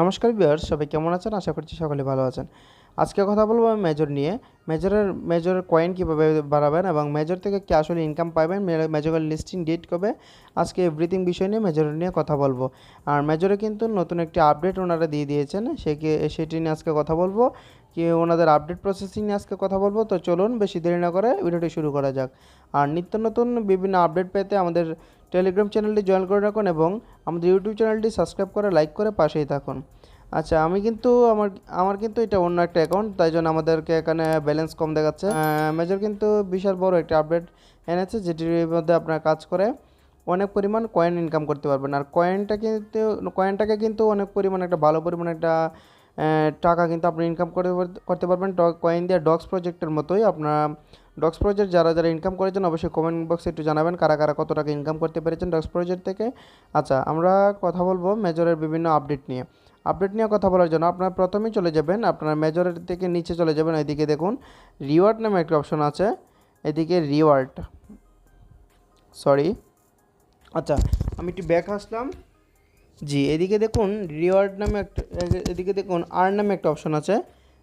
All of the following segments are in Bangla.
নমস্কার ভিউয়ার্স, সবাই কেমন আছেন? আশা করছি সকলে ভালো আছেন। আজকে কথা বলব আমি মেজর নিয়ে। মেজরের মেজরের কয়েন কীভাবে বাড়াবেন এবং মেজর থেকে কি আসলে ইনকাম পাবেন? মেজরের লিস্টিং ডেট কবে? আজকে এভরিথিং বিষয় নিয়ে মেজর নিয়ে কথা বলব। আর মেজরে কিন্তু নতুন একটি আপডেট ওনারা দিয়ে দিয়েছেন। সেকে, সেটি নিয়ে আজকে কথা বলব। কি ওনাদের আপডেট প্রসেসিং নিয়ে আজকে কথা বলব? তো চলুন, বেশি দেরি না করে ভিডিওটি শুরু করা যাক। আর নিত্য নতুন বিভিন্ন আপডেট পেতে আমাদের টেলিগ্রাম চ্যানেলটি জয়েন করে রাখুন এবং আমাদের ইউটিউব চ্যানেলটি সাবস্ক্রাইব করে লাইক করে পাশেই থাকুন। আচ্ছা আমি কিন্তু আমার আমার কিন্তু এটা অন্য একটা অ্যাকাউন্ট, তাই জন্য আমাদেরকে এখানে ব্যালেন্স কম দেখাচ্ছে। মেজর কিন্তু বিশাল বড় একটা আপডেট এনেছে, যেটির মধ্যে আপনার কাজ করে অনেক পরিমাণ কয়েন ইনকাম করতে পারবেন। আর কয়েনটা কিন্তু কয়েনটাকে কিন্তু অনেক পরিমাণ একটা ভালো পরিমাণ একটা টাকা কিন্তু আপনি ইনকাম করে করতে পারবেন। কয়েন দিয়ে ডগস প্রজেক্টের মতোই আপনার ডক্স প্রজেক্ট যারা যারা ইনকাম করেছেন, অবশ্যই কমেন্ট বক্সে একটু জানাবেন কারা কারা কত টাকা ইনকাম করতে পেরেছেন ডক্স প্রজেক্ট থেকে। আচ্ছা আমরা কথা বলব মেজরের বিভিন্ন আপডেট নিয়ে। আপডেট নিয়ে কথা বলার জন্য আপনারা প্রথমেই চলে যাবেন, আপনার মেজরের থেকে নিচে চলে যাবেন এদিকে দেখুন রিওয়ার্ড নামে একটা অপশন আছে, এদিকে রিওয়ার্ড সরি আচ্ছা আমি একটু ব্যাক আসলাম। জি, এদিকে দেখুন রিওয়ার্ড নামে একটা, এদিকে দেখুন আর নামে একটা অপশন আছে।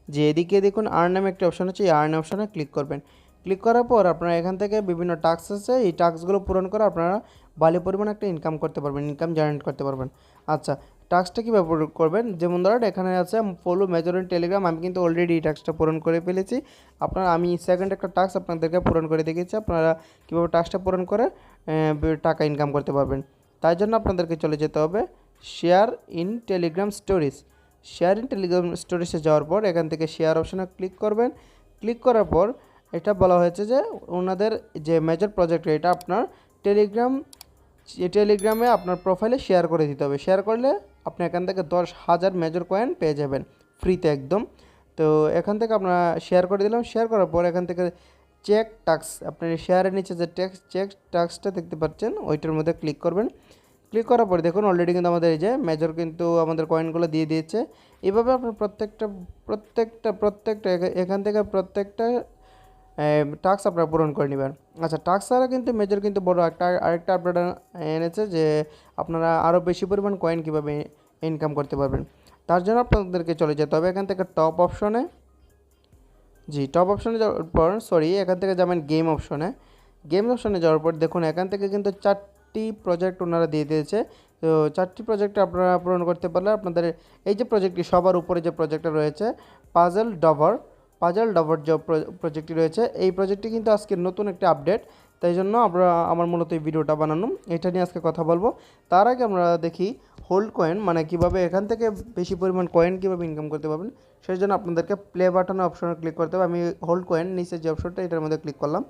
যে এদিকে দেখুন আর নামে একটা অপশন আছে, এই আর্ন অপশনে ক্লিক করবেন। ক্লিক করার পর আপনারা এখান থেকে বিভিন্ন টাস্ক আছে, এই টাস্কগুলো পূরণ করে আপনারা ভালো পরিমাণ একটা ইনকাম করতে পারবেন ইনকাম জেনারেট করতে পারবেন। আচ্ছা টাস্কটা কীভাবে পূরণ করবেন? যেমন ধরেন এখানে আছে ফলো মেজরিন টেলিগ্রাম আমি কিন্তু অলরেডি এই টাস্কটা পূরণ করে ফেলেছি। আপনারা, আমি সেকেন্ড একটা টাস্ক আপনাদেরকে পূরণ করে দেখেছি আপনারা কীভাবে টাস্কটা পূরণ করে টাকা ইনকাম করতে পারবেন। তাই জন্য আপনাদেরকে চলে যেতে হবে share in Telegram stories share in Telegram স্টোরিজে যাওয়ার পর এখান থেকে শেয়ার অপশানে ক্লিক করবেন। ক্লিক করার পর এটা বলা হয়েছে যে ওনাদের যে মেজর প্রজেক্ট এটা আপনার টেলিগ্রাম টেলিগ্রামে আপনার প্রোফাইলে শেয়ার করে দিতে হবে। শেয়ার করলে আপনি এখান থেকে দশ হাজার মেজর কয়েন পেয়ে যাবেন ফ্রিতে একদম। তো এখান থেকে আপনারা শেয়ার করে দিলাম। শেয়ার করার পর এখান থেকে চেক টাক্স আপনি শেয়ারের নিচে যে ট্যাক্স চেক টাক্সটা দেখতে পাচ্ছেন, ওইটার মধ্যে ক্লিক করবেন। ক্লিক করার পরে দেখুন অলরেডি কিন্তু আমাদের এই যে মেজর কিন্তু আমাদের কয়েনগুলো দিয়ে দিয়েছে। এভাবে আপনার প্রত্যেকটা প্রত্যেকটা প্রত্যেকটা, এখান থেকে প্রত্যেকটা টাস্ক আপনারা পূরণ করে নেবেন। আচ্ছা টাস্ক ছাড়া কিন্তু মেজর কিন্তু বড় একটা, আরেকটা আপডেট এনেছে যে আপনারা আরও বেশি পরিমাণ কয়েন কীভাবে ইনকাম করতে পারবেন। তার জন্য আপনাদেরকে চলে যেতে হবে এখান থেকে টপ অপশনে জি টপ অপশনে যাওয়ার পর সরি এখান থেকে যাবেন গেম অপশনে গেম অপশনে যাওয়ার পর দেখুন, এখান থেকে কিন্তু চারটি প্রজেক্ট ওনারা দিয়ে দিয়েছে। তো চারটি প্রজেক্ট আপনারা পূরণ করতে পারলে আপনাদের, এই যে প্রজেক্টটি সবার উপরে যে প্রজেক্টটা রয়েছে পাজল ডভার পাজল ডভার যে প্রজেক্টটি রয়েছে, এই প্রজেক্টটি কিন্তু আজকে নতুন একটি আপডেট তাই জন্য আমরা, আমার মূলত এই ভিডিওটা বানানো। এটা নিয়ে আজকে কথা বলব। তার আগে আমরা দেখি হোল্ড কয়েন মানে কীভাবে এখান থেকে বেশি পরিমাণ কয়েন কীভাবে ইনকাম করতে পারবেন, সেই জন্য আপনাদেরকে প্লে বাটনের অপশনে ক্লিক করতে হবে। আমি হোল্ড কয়েন নিচে যে অপশনটা এটার মধ্যে ক্লিক করলাম।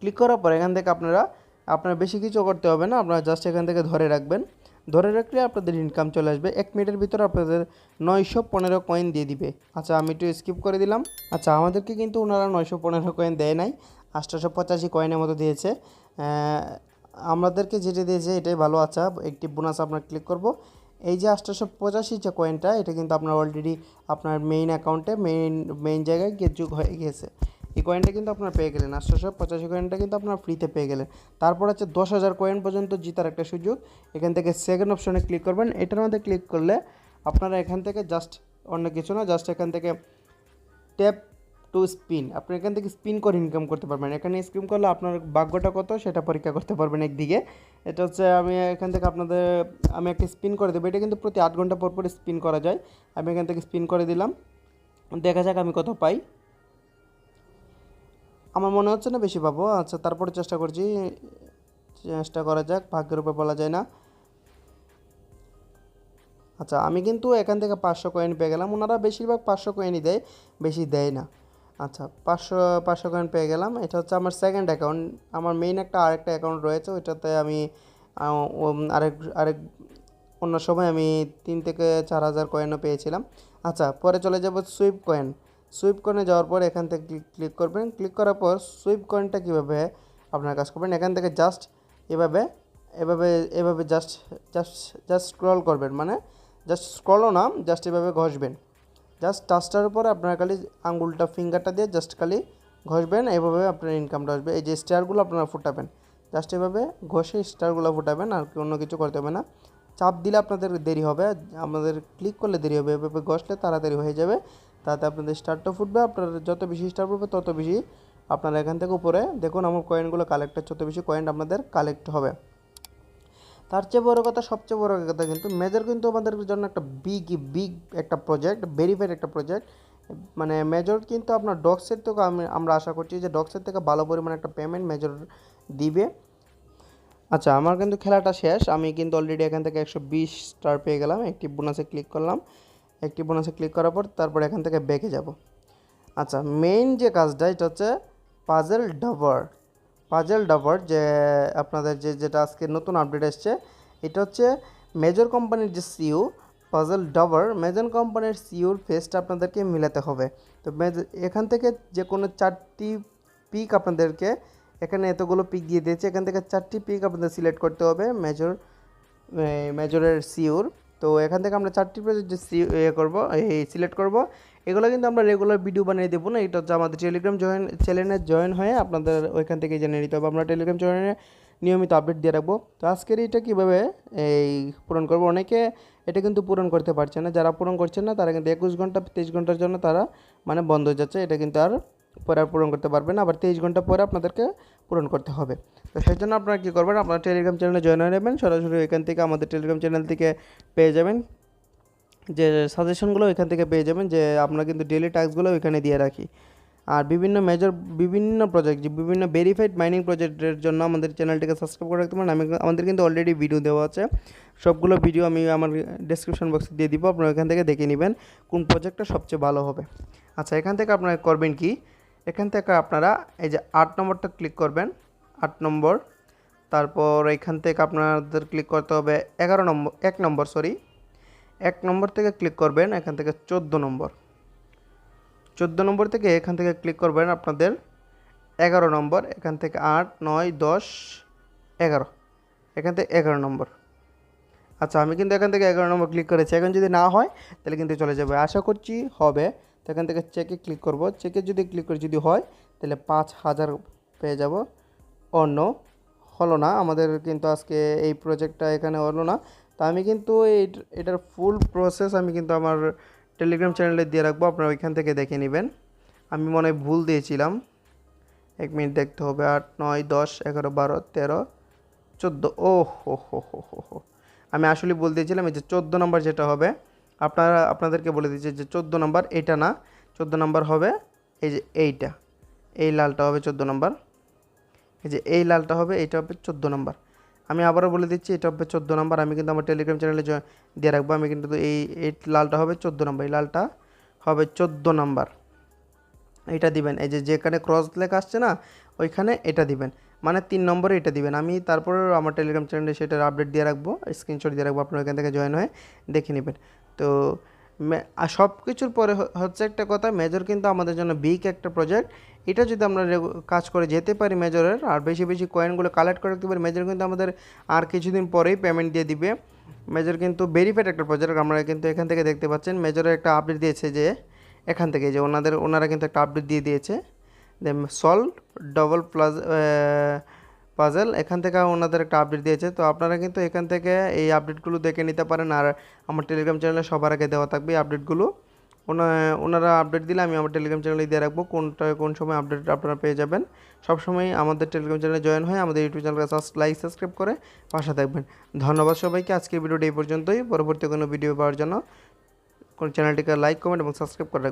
ক্লিক করার পর এখান থেকে আপনারা, আপনার বেশি কিছু করতে হবে না, আপনারা জাস্ট এখান থেকে ধরে রাখবেন। ধরে রাখলে আপনাদের ইনকাম চলে আসবে। এক মিনিটের ভিতরে আপনাদের নয়শো পনেরো কয়েন দিয়ে দিবে। আচ্ছা আমি একটু স্কিপ করে দিলাম। আচ্ছা আমাদেরকে কিন্তু ওনারা নয়শো পনেরো কয়েন দেয় নাই। আটশোশো পঁচাশি কয়েনের মতো দিয়েছে। আমাদেরকে যেটা দিয়েছে, এটাই ভালো। আচ্ছা একটি বোনাস আপনার ক্লিক করব। এই যে আটশোশো পঁচাশি যে কয়েনটা এটা কিন্তু আপনার অলরেডি আপনার মেইন অ্যাকাউন্টে মেইন মেইন জায়গায় যোগ হয়ে গিয়েছে। এই কয়েনটা কিন্তু আপনার পেয়ে গেলেন। আটশোশো পঁচাশি কয়েনটা কিন্তু আপনার ফ্রিতে পেয়ে গেলেন। তারপর হচ্ছে দশ হাজার কয়েন পর্যন্ত জিতার একটা সুযোগ। এখান থেকে সেকেন্ড অপশনে ক্লিক করবেন। এটার মধ্যে ক্লিক করলে আপনারা এখান থেকে জাস্ট অন্য কিছু না জাস্ট এখান থেকে ট্যাপ টু স্পিন আপনি এখান থেকে স্পিন করে ইনকাম করতে পারবেন। এখানে স্পিন করলে আপনার ভাগ্যটা কত সেটা পরীক্ষা করতে পারবেন একদিকে। এটা হচ্ছে আমি এখান থেকে আপনাদের, আমি একটা স্পিন করে দেবো। এটা কিন্তু প্রতি আট ঘণ্টা পর পর স্পিন করা যায়। আমি এখান থেকে স্পিন করে দিলাম। দেখা যাক আমি কত পাই। আমার মনে হচ্ছে না বেশি পাবো আচ্ছা তারপরে চেষ্টা করছি। চেষ্টা করা যাক, ভাগ্যের উপর বলা যায় না। আচ্ছা আমি কিন্তু এখান থেকে পাঁচশো কয়েন পেয়ে গেলাম। ওনারা বেশিরভাগ পাঁচশো কয়েনই দেয়, বেশি দেয় না। আচ্ছা পাঁচশো পাঁচশো কয়েন পেয়ে গেলাম। এটা হচ্ছে আমার সেকেন্ড অ্যাকাউন্ট আমার মেইন একটা আরেকটা অ্যাকাউন্ট রয়েছে, ওইটাতে আমি আরেক আরেক, অন্য সময় আমি তিন থেকে চার হাজার কয়েনও পেয়েছিলাম। আচ্ছা পরে চলে যাব সুইপ কয়েন সুইপ কয়েনে যাওয়ার পর এখান থেকে ক্লিক করবেন। ক্লিক করার পর সুইপ কয়েনটা কীভাবে আপনার কাজ করবেন? এখান থেকে জাস্ট এভাবে এভাবে এভাবে জাস্ট জাস্ট জাস্ট স্ক্রল করবেন। মানে জাস্ট স্ক্রলও না জাস্ট এভাবে ঘষবেন। জাস্ট টাচটার উপরে আপনার খালি আঙ্গুলটা ফিঙ্গারটা দিয়ে জাস্ট খালি ঘষবেন। এভাবে আপনার ইনকামটা আসবে। এই যে স্টারগুলো আপনারা ফুটাবেন। জাস্ট এভাবে ঘষে স্টারগুলো ফুটাবেন, আর অন্য কিছু করতে হবে না। চাপ দিলে আপনাদের দেরি হবে। আমাদের ক্লিক করলে দেরি হবে। এভাবে ঘষলে তাড়াতাড়ি হয়ে যাবে। তাতে আপনাদের স্টারটা ফুটবে, আপনার যত বেশি স্টার ফুটবে তত বেশি আপনারা এখান থেকে উপরে দেখুন আমার কয়েনগুলো কালেক্ট হচ্ছে, তত বেশি কয়েন আপনাদের কালেক্ট হবে। তার চেয়ে বড় কথা, সবচেয়ে বড় কথা কিন্তু মেজর কিন্তু আমাদের জন্য একটা বিগ বিগ একটা প্রজেক্ট ভেরিফাইড একটা প্রজেক্ট মানে মেজর কিন্তু আপনার ডক্সের থেকে আমি, আমরা আশা করছি যে ডক্সের থেকে ভালো পরিমাণে একটা পেমেন্ট মেজর দিবে। আচ্ছা আমার কিন্তু খেলাটা শেষ, আমি কিন্তু অলরেডি এখান থেকে একশো বিশ স্টার পেয়ে গেলাম, একটি বোনাসে ক্লিক করলাম। একটি বোনাসে ক্লিক করার পর তারপর এখান থেকে ব্যাকে যাব। আচ্ছা মেইন যে কাজটা, এটা হচ্ছে পাজেল ডাবার পাজেল ডাবার যে আপনাদের যে যেটা আজকে নতুন আপডেট এসছে, এটা হচ্ছে মেজর কোম্পানির যে সিইউ পাজেল ডাবার মেজর কোম্পানির সিইউর ফেসটা আপনাদেরকে মিলাতে হবে। তো এখান থেকে যে কোনো চারটি পিক আপনাদেরকে এখানে এতগুলো পিক দিয়ে দিয়েছে, এখান থেকে চারটি পিক আপনাদের সিলেক্ট করতে হবে মেজর মেজরের সিউর তো এখান থেকে আমরা চারটি প্রজেক্ট যে সি ইয়ে করব, এই সিলেক্ট করব, এগুলো কিন্তু আমরা রেগুলার ভিডিও বানিয়ে দেবো না, এটা হচ্ছে আমাদের টেলিগ্রাম জয়েন চ্যানেলে জয়েন হয়ে আপনাদের ওইখান থেকে জেনে নিতে হবে। আমরা টেলিগ্রাম চ্যানেলে নিয়মিত আপডেট দিয়ে রাখব। তো আজকের এটা কীভাবে, এই পূরণ করব? অনেকে এটা কিন্তু পূরণ করতে পারছে না, যারা পূরণ করছেন না, তারা কিন্তু একুশ ঘণ্টা, তেইশ ঘণ্টার জন্য তারা মানে বন্ধ হয়ে যাচ্ছে। এটা কিন্তু আর পরে আর পূরণ করতে পারবে না, আবার তেইশ ঘণ্টা পরে আপনাদেরকে পূরণ করতে হবে। তো সেই জন্য আপনারা কী করবেন, আপনারা টেলিগ্রাম চ্যানেলে জয়েন হয়ে নেবেন, সরাসরি এখান থেকে আমাদের টেলিগ্রাম চ্যানেল থেকে পেয়ে যাবেন। যে সাজেশনগুলো এখান থেকে পেয়ে যাবেন, যে আমরা কিন্তু ডেলি টাস্কগুলো এখানে দিয়ে রাখি। আর বিভিন্ন মেজর বিভিন্ন প্রজেক্ট যে বিভিন্ন ভেরিফাইড মাইনিং প্রজেক্টের জন্য আমাদের চ্যানেলটিকে সাবস্ক্রাইব করে রাখতে পারেন। আমি আমাদের কিন্তু অলরেডি ভিডিও দেওয়া আছে। সবগুলো ভিডিও আমি আমার ডেসক্রিপশন বক্সে দিয়ে দিব, আপনারা এখান থেকে দেখে নেবেন কোন প্রজেক্টটা সবচেয়ে ভালো হবে। আচ্ছা এখান থেকে আপনারা করবেন কি? এখান থেকে আপনারা এই যে আট নম্বরটা ক্লিক করবেন। আট নম্বর। তারপর এখান থেকে আপনাদের ক্লিক করতে হবে এগারো নম্বর, এক নম্বর সরি এক নম্বর থেকে ক্লিক করবেন এখান থেকে চোদ্দ নম্বর। চোদ্দ নম্বর থেকে এখান থেকে ক্লিক করবেন আপনাদের এগারো নম্বর, এখান থেকে আট, নয়, দশ, এগারো। এখান থেকে এগারো নম্বর। আচ্ছা আমি কিন্তু এখান থেকে এগারো নম্বর ক্লিক করেছি। এখন যদি না হয়, তাহলে কিন্তু চলে যাবে। আশা করছি হবে। তো এখান থেকে চেকে ক্লিক করব। চেকে যদি ক্লিক করে, যদি হয়, তাহলে পাঁচ হাজার পেয়ে যাব। অন্য, হলো না। আমাদের কিন্তু আজকে এই প্রজেক্টটা এখানে হলো না। তা আমি কিন্তু এই এটার ফুল প্রসেস আমি কিন্তু আমার টেলিগ্রাম চ্যানেলে দিয়ে রাখব। আপনারা ওইখান থেকে দেখে নেবেন। আমি মনে হয় ভুল দিয়েছিলাম। এক মিনিট দেখতে হবে। আট, নয়, দশ, এগারো, বারো, তেরো, চোদ্দ। ও, হো হো হো হো হো। আমি আসলে বলতে দিয়েছিলাম। এই যে চোদ্দ নম্বর যেটা হবে, আপনারা, আপনাদেরকে বলে দিচ্ছি যে চোদ্দ নম্বর এটা না। চোদ্দ নম্বর হবে এই যে এইটা। এই লালটা হবে চোদ্দ নম্বর। এই যে এই লালটা হবে, এইটা হবে চোদ্দ নম্বর। আমি আবারও বলে দিচ্ছি, এটা হবে চোদ্দ নম্বর। আমি কিন্তু আমার টেলিগ্রাম চ্যানেলে দিয়ে রাখব। আমি কিন্তু এই এই লালটা হবে চোদ্দ নম্বর। এই লালটা হবে চোদ্দ নম্বর। এটা দিবেন। এই যে যেখানে ক্রস লেখা আসছে না, ওইখানে এটা দিবেন। মানে তিন নম্বরে এটা দিবেন। আমি তারপরে আমার টেলিগ্রাম চ্যানেলে সেটার আপডেট দিয়ে রাখব। স্ক্রিনশট দিয়ে রাখব। আপনারা এখান থেকে জয়েন হয়ে দেখে নেবেন। তো সব কিছুর পরে হচ্ছে একটা কথা, মেজর কিন্তু আমাদের জন্য বিগ একটা প্রজেক্ট এটা যদি আমরা কাজ করে যেতে পারি মেজরের, আর বেশি বেশি কয়েনগুলো কালেক্ট করে রাখতে পারি, মেজর কিন্তু আমাদের আর কিছুদিন পরেই পেমেন্ট দিয়ে দিবে। মেজর কিন্তু ভেরিফাইড একটা প্রজেক্ট আমরা কিন্তু এখান থেকে দেখতে পাচ্ছেন মেজরের একটা আপডেট দিয়েছে যে, এখান থেকে যে ওনাদের, ওনারা কিন্তু একটা আপডেট দিয়ে দিয়েছে। সলভ ডবল প্লাস পাজেল এখান থেকে ওনাদের একটা আপডেট দিয়েছে। তো আপনারা কিন্তু এখান থেকে এই আপডেটগুলো দেখে নিতে পারেন আর আমার টেলিগ্রাম চ্যানেলে সবার আগে দেওয়া থাকবে এই আপডেটগুলো ওনা, ওনারা আপডেট দিলে আমি আমার টেলিগ্রাম চ্যানেলে দিয়ে রাখব, কোনটা, কোন সময় আপডেট আপনারা পেয়ে যাবেন। সবসময় আমাদের টেলিগ্রাম চ্যানেলে জয়েন হয়ে আমাদের ইউটিউব চ্যানেলকে লাইক সাবস্ক্রাইব করে পাশে থাকবেন। ধন্যবাদ সবাইকে আজকের ভিডিওটা এই পর্যন্তই। পরবর্তী কোনো ভিডিও পাওয়ার জন্য, কোন চ্যানেলটিকে লাইক কমেন্ট এবং সাবস্ক্রাইব করে